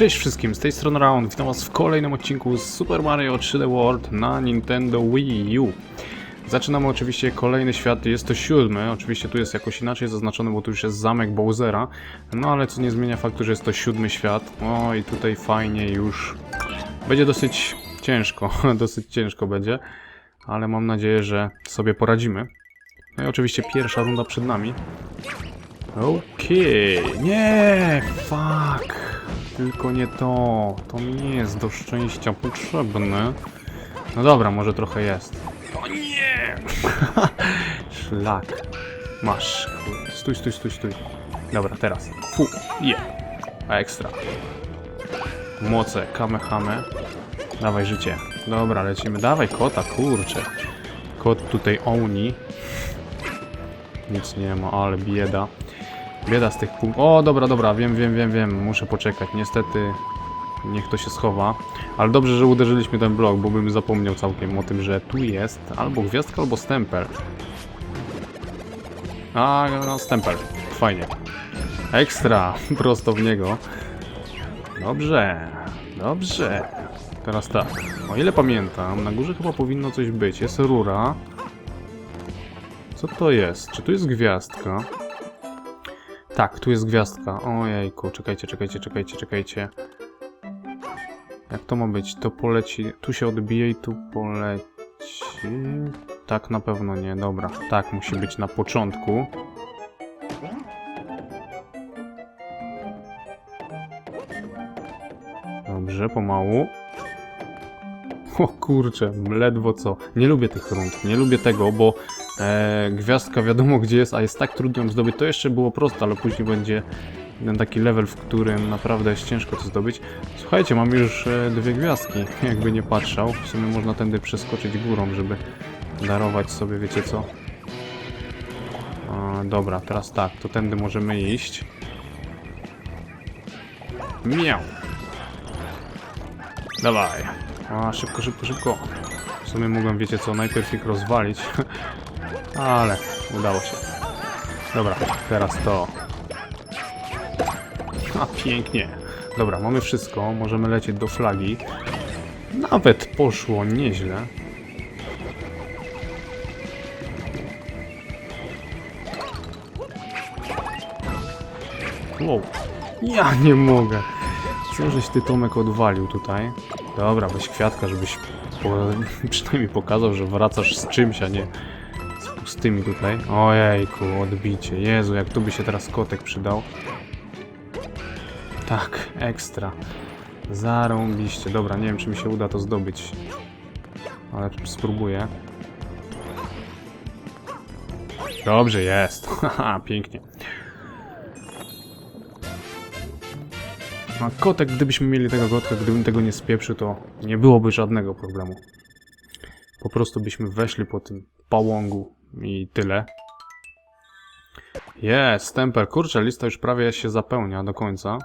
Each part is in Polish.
Cześć wszystkim, z tej strony Round, witam was w kolejnym odcinku z Super Mario 3D World na Nintendo Wii U. Zaczynamy oczywiście kolejny świat, jest to siódmy, oczywiście tu jest jakoś inaczej zaznaczony, bo tu już jest zamek Bowsera, no ale co nie zmienia faktu, że jest to siódmy świat. O i tutaj fajnie już, będzie dosyć ciężko, dosyć ciężko będzie, ale mam nadzieję, że sobie poradzimy. No i oczywiście pierwsza runda przed nami. Okej, nie, fuck. Tylko nie to. To mi nie jest do szczęścia potrzebne. No dobra, może trochę jest. O nie! Szlak. Masz. Stój, stój, stój, stój. Dobra, teraz. Fu, je. A ekstra. Moce, kamehame. Dawaj życie. Dobra, lecimy. Dawaj kota, kurczę. Kot tutaj oni. Nic nie ma, ale bieda. Bieda z tych punktów. O, dobra, dobra, wiem, wiem, wiem, wiem. Muszę poczekać. Niestety niech to się schowa. Ale dobrze, że uderzyliśmy ten blok, bo bym zapomniał całkiem o tym, że tu jest albo gwiazdka, albo stempel. A, no, stempel. Fajnie. Ekstra, prosto w niego. Dobrze, dobrze. Teraz tak. O ile pamiętam, na górze chyba powinno coś być. Jest rura. Co to jest? Czy tu jest gwiazdka? Tak, tu jest gwiazdka. Ojejku, czekajcie, czekajcie, czekajcie, czekajcie. Jak to ma być? To poleci... Tu się odbije i tu poleci... Tak, na pewno nie. Dobra. Tak, musi być na początku. Dobrze, pomału. O kurczę, ledwo co. Nie lubię tych rund, nie lubię tego, bo e, gwiazdka wiadomo gdzie jest, a jest tak trudno ją zdobyć. To jeszcze było proste, ale później będzie ten taki level, w którym naprawdę jest ciężko to zdobyć. Słuchajcie, mam już e, dwie gwiazdki, jakby nie patrzał. W sumie można tędy przeskoczyć górą, żeby darować sobie, wiecie co. A, dobra, teraz tak, to tędy możemy iść. Miał. Dawaj. A, szybko, szybko, szybko. W sumie mogłem, wiecie co, najpierw ich rozwalić. Ale udało się. Dobra, teraz to. A, pięknie. Dobra, mamy wszystko. Możemy lecieć do flagi. Nawet poszło nieźle. Wow. Ja nie mogę. Co żeś ty Tomek odwalił tutaj? Dobra, weź kwiatka, żebyś po, przynajmniej pokazał, że wracasz z czymś, a nie pustymi tutaj. Ojejku, odbicie. Jezu, jak tu by się teraz kotek przydał. Tak, ekstra. Zarąbiście. Dobra, nie wiem, czy mi się uda to zdobyć. Ale spróbuję. Dobrze, jest. Haha, pięknie. A kotek, gdybyśmy mieli tego kotka, gdybym tego nie spieprzył, to nie byłoby żadnego problemu. Po prostu byśmy weszli po tym pałągu i tyle. Jest, temper. Kurczę, lista już prawie się zapełnia do końca.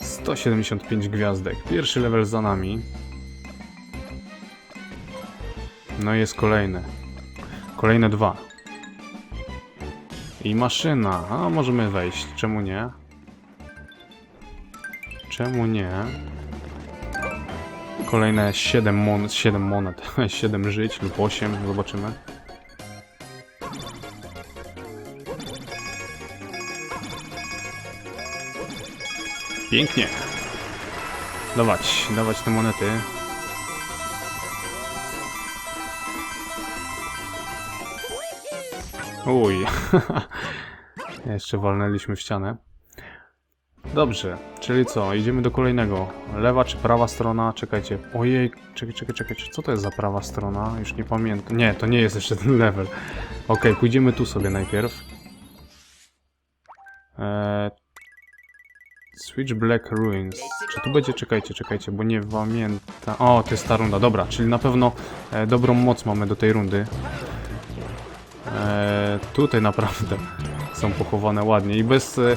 175 gwiazdek. Pierwszy level za nami. No i jest kolejny. Kolejne dwa. I maszyna. A możemy wejść. Czemu nie? Czemu nie? Kolejne 7 monet, 7 monet, 7 żyć lub 8, zobaczymy. Pięknie. Dawać, dawać te monety. Uj. Jeszcze walnęliśmy w ścianę. Dobrze, czyli co? Idziemy do kolejnego. Lewa czy prawa strona? Czekajcie. Ojej, czekaj, czekaj, czekaj. Co to jest za prawa strona? Już nie pamiętam. Nie, to nie jest jeszcze ten level. Ok, pójdziemy tu sobie najpierw. Eee... Switch Black Ruins. Czy tu będzie? Czekajcie, czekajcie, bo nie pamiętam. O, to jest ta runda. Dobra, czyli na pewno e, dobrą moc mamy do tej rundy. Eee, tutaj naprawdę są pochowane ładnie i bez e,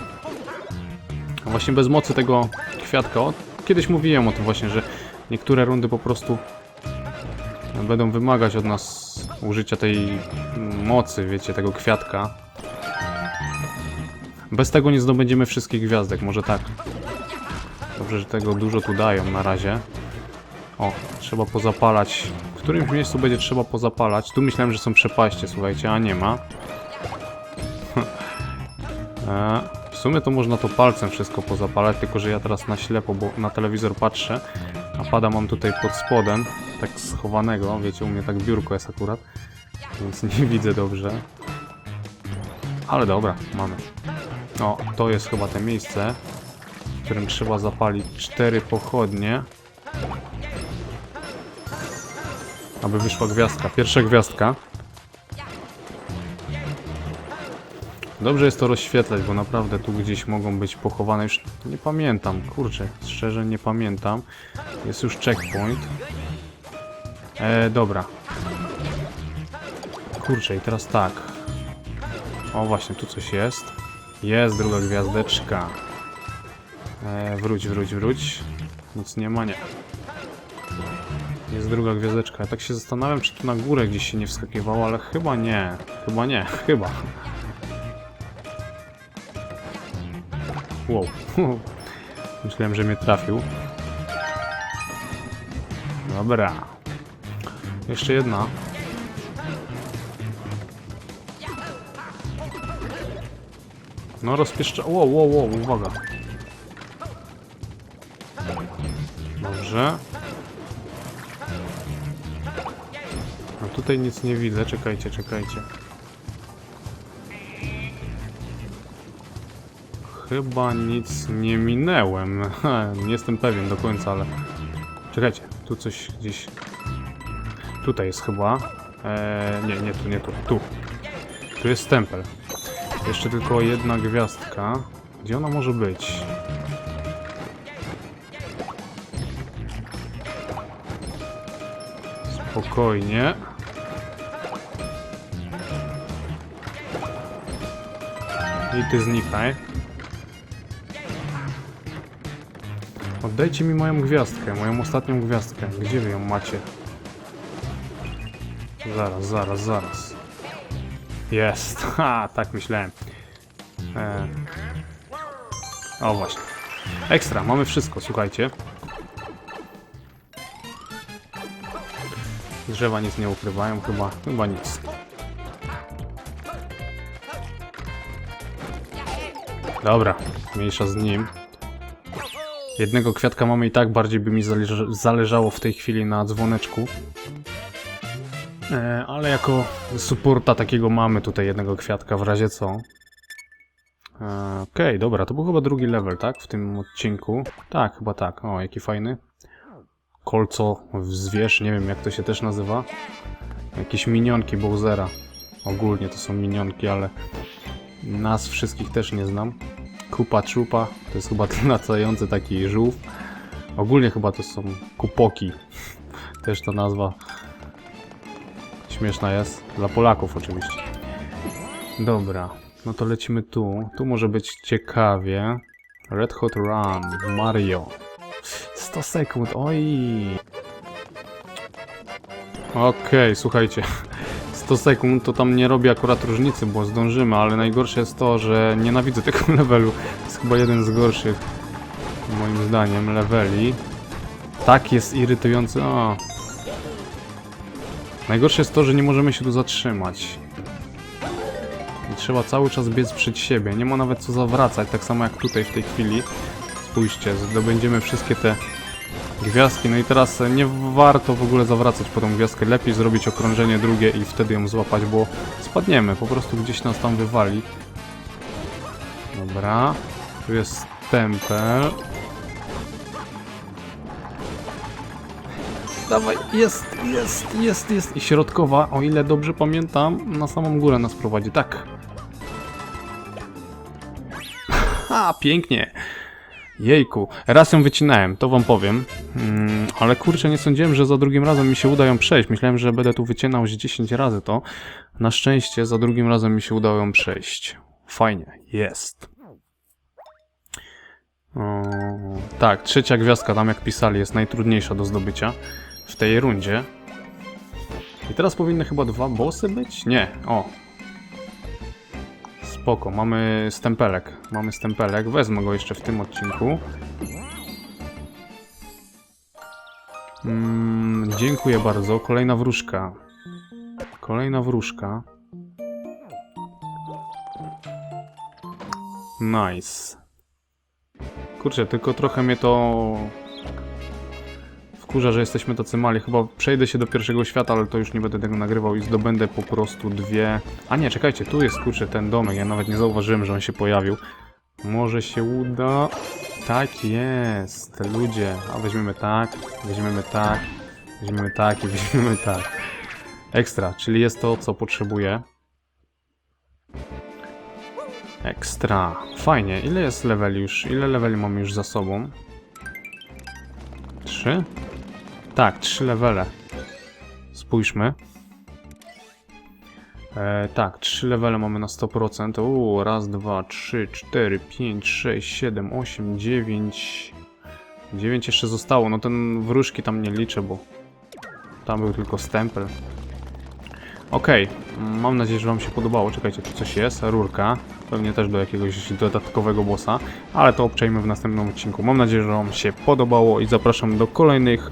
właśnie bez mocy tego kwiatka. Kiedyś mówiłem o tym właśnie, że niektóre rundy po prostu będą wymagać od nas użycia tej mocy, wiecie, tego kwiatka. Bez tego nie zdobędziemy wszystkich gwiazdek, może tak. Dobrze, że tego dużo tu dają na razie. O, trzeba pozapalać. W którymś miejscu będzie trzeba pozapalać. Tu myślałem, że są przepaście, słuchajcie, a nie ma. E, w sumie to można to palcem wszystko pozapalać, tylko że ja teraz na ślepo, bo na telewizor patrzę, a pada mam tutaj pod spodem, tak schowanego, wiecie, u mnie tak biurko jest akurat, więc nie widzę dobrze. Ale dobra, mamy. O, to jest chyba te miejsce, w którym trzeba zapalić cztery pochodnie. Aby wyszła gwiazdka. Pierwsza gwiazdka. Dobrze jest to rozświetlać, bo naprawdę tu gdzieś mogą być pochowane już... Nie pamiętam, kurczę, szczerze nie pamiętam. Jest już checkpoint. E, dobra. Kurczę, i teraz tak. O, właśnie, tu coś jest. Jest druga gwiazdeczka. E, wróć, wróć, wróć. Nic nie ma, nie. Jest druga gwiazdeczka. Ja tak się zastanawiam, czy tu na górę gdzieś się nie wskakiwało, ale chyba nie. Chyba nie, chyba. Wow. Myślałem, że mnie trafił. Dobra. Jeszcze jedna. No rozpieszcza... Wow, wow, wow, uwaga. Dobrze. No tutaj nic nie widzę, czekajcie, czekajcie. Chyba nic nie minęłem. nie jestem pewien do końca, ale... Czekajcie, tu coś gdzieś... Tutaj jest chyba. Eee, nie, nie tu, nie tu, tu. Tu jest stempel. Jeszcze tylko jedna gwiazdka. Gdzie ona może być? Spokojnie. I ty znikaj. Oddajcie mi moją gwiazdkę, moją ostatnią gwiazdkę. Gdzie wy ją macie? Zaraz, zaraz, zaraz. Jest. Ha, tak myślałem. E... O właśnie. Ekstra, mamy wszystko, słuchajcie. Drzewa nic nie ukrywają, chyba, chyba nic. Dobra, mniejsza z nim. Jednego kwiatka mamy i tak, bardziej by mi zależało w tej chwili na dzwoneczku. E, ale jako supporta takiego mamy tutaj jednego kwiatka w razie co. E, Okej, dobra, to był chyba drugi level, tak? W tym odcinku. Tak, chyba tak. O, jaki fajny. Kolco zwierz, nie wiem jak to się też nazywa. Jakieś minionki Bowsera. Ogólnie to są minionki, ale nas wszystkich też nie znam. Kupa Trupa, to jest chyba ten latający taki żółw. Ogólnie chyba to są kupoki. Też ta nazwa śmieszna jest. Dla Polaków oczywiście. Dobra, no to lecimy tu. Tu może być ciekawie. Red Hot Run, Mario. 100 sekund, oj. Okej, słuchajcie. 100 sekund to tam nie robi akurat różnicy, bo zdążymy, ale najgorsze jest to, że nienawidzę tego levelu. To jest chyba jeden z gorszych, moim zdaniem, leveli. Tak jest irytujący. O. Najgorsze jest to, że nie możemy się tu zatrzymać. I trzeba cały czas biec przed siebie. Nie ma nawet co zawracać, tak samo jak tutaj w tej chwili. Spójrzcie, zdobędziemy wszystkie te gwiazdki. No i teraz e, nie warto w ogóle zawracać po tą gwiazdkę. Lepiej zrobić okrążenie drugie i wtedy ją złapać, bo spadniemy. Po prostu gdzieś nas tam wywali. Dobra. Tu jest tempel. Dawaj, jest, jest, jest, jest. I środkowa, o ile dobrze pamiętam, na samą górę nas prowadzi. Tak. Ha, pięknie. Jejku, raz ją wycinałem, to wam powiem. Mm, ale kurczę, nie sądziłem, że za drugim razem mi się uda ją przejść. Myślałem, że będę tu wycinał z 10 razy to. Na szczęście za drugim razem mi się udało ją przejść. Fajnie, jest. O, tak, trzecia gwiazdka tam jak pisali jest najtrudniejsza do zdobycia w tej rundzie. I teraz powinny chyba dwa bossy być? Nie, o. spoko. Mamy stempelek. Mamy stempelek. Wezmę go jeszcze w tym odcinku. Mm, dziękuję bardzo. Kolejna wróżka. Kolejna wróżka. Nice. Kurczę, tylko trochę mnie to wkurza, że jesteśmy tacy mali. Chyba przejdę się do pierwszego świata, ale to już nie będę tego nagrywał i zdobędę po prostu dwie... A nie, czekajcie, tu jest kurczę ten domek. Ja nawet nie zauważyłem, że on się pojawił. Może się uda... Tak jest, ludzie. A weźmiemy tak, weźmiemy tak, weźmiemy tak i weźmiemy tak. Ekstra, czyli jest to, co potrzebuję. Ekstra. Fajnie. Ile jest leveli już? Ile leveli mamy już za sobą? Trzy? Tak, trzy levele. Spójrzmy. E, tak, trzy levele mamy na 100%. Uuu, raz, dwa, trzy, cztery, pięć, sześć, siedem, osiem, dziewięć. Dziewięć jeszcze zostało. No ten wróżki tam nie liczę, bo tam był tylko stempel. Okej, mam nadzieję, że Wam się podobało. Czekajcie, tu coś jest, rurka. Pewnie też do jakiegoś dodatkowego bossa, ale to obczajmy w następnym odcinku. Mam nadzieję, że Wam się podobało i zapraszam do kolejnych.